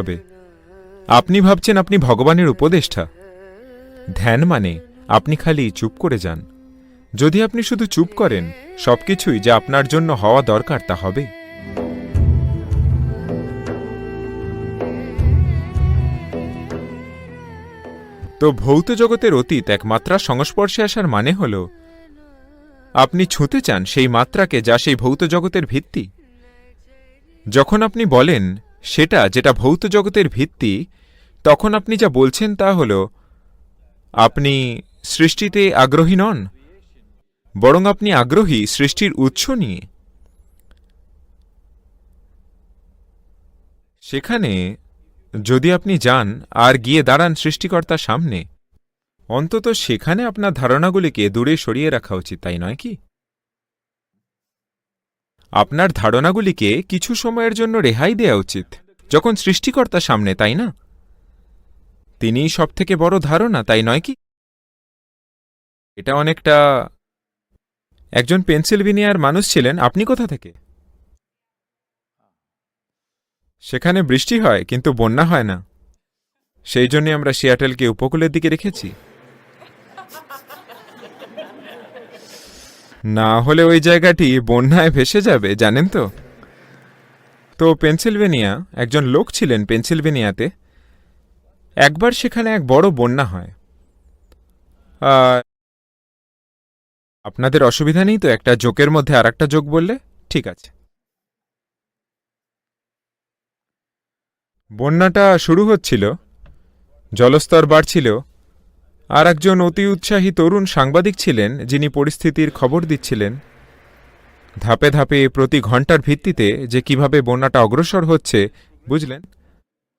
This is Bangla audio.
হবে। আপনি ভাবছেন আপনি ভগবানের উপদেষ্টা। ধ্যান মানে আপনি খালি চুপ করে যান। যদি আপনি শুধু চুপ করেন, সবকিছুই যা আপনার জন্য হওয়া দরকার তা হবে। তো ভৌত জগতের অতীত এক মাত্রার সংস্পর্শে আসার মানে হল, আপনি ছুঁতে চান সেই মাত্রাকে যা সেই ভৌত জগতের ভিত্তি। যখন আপনি বলেন সেটা যেটা ভৌত জগতের ভিত্তি, তখন আপনি যা বলছেন তা হল, আপনি সৃষ্টিতে আগ্রহী নন, বরং আপনি আগ্রহী সৃষ্টির উৎস নিয়ে। সেখানে যদি আপনি যান আর গিয়ে দাঁড়ান সৃষ্টিকর্তার সামনে, অন্তত সেখানে আপনার ধারণাগুলিকে দূরে সরিয়ে রাখা উচিত, তাই নয় কি? আপনার ধারণাগুলিকে কিছু সময়ের জন্য রেহাই দেওয়া উচিত। যখন সৃষ্টিকর্তা সামনে, তাই না? তিনিই সবথেকে বড় ধারণা, তাই নয় কি? এটা অনেকটা একজন পেনসিলভেনিয়ার মানুষ ছিলেন, আপনি কোথা থেকে? সেখানে বৃষ্টি হয়, কিন্তু বন্যা হয় না। সেই জন্য আমরা সিয়াটেলকে উপকূলের দিকে রেখেছি। না হলে ওই জায়গাটি বন্যায় ভেসে যাবে, জানেন তো? তো পেনসিলভেনিয়া, একজন লোক ছিলেন পেনসিলভেনিয়াতে, একবার সেখানে এক বড় বন্যা হয়। আপনাদের অসুবিধা নেই তো একটা জোকের মধ্যে আর একটা জোক বললে? ঠিক আছে। বন্যাটা শুরু হচ্ছিল, জলস্তর বাড়ছিল, আর একজন অতি উৎসাহী তরুণ সাংবাদিক ছিলেন যিনি পরিস্থিতির খবর দিচ্ছিলেন। ধাপে ধাপে প্রতি ঘণ্টার ভিত্তিতে যে কীভাবে বন্যাটা অগ্রসর হচ্ছে বুঝলেন?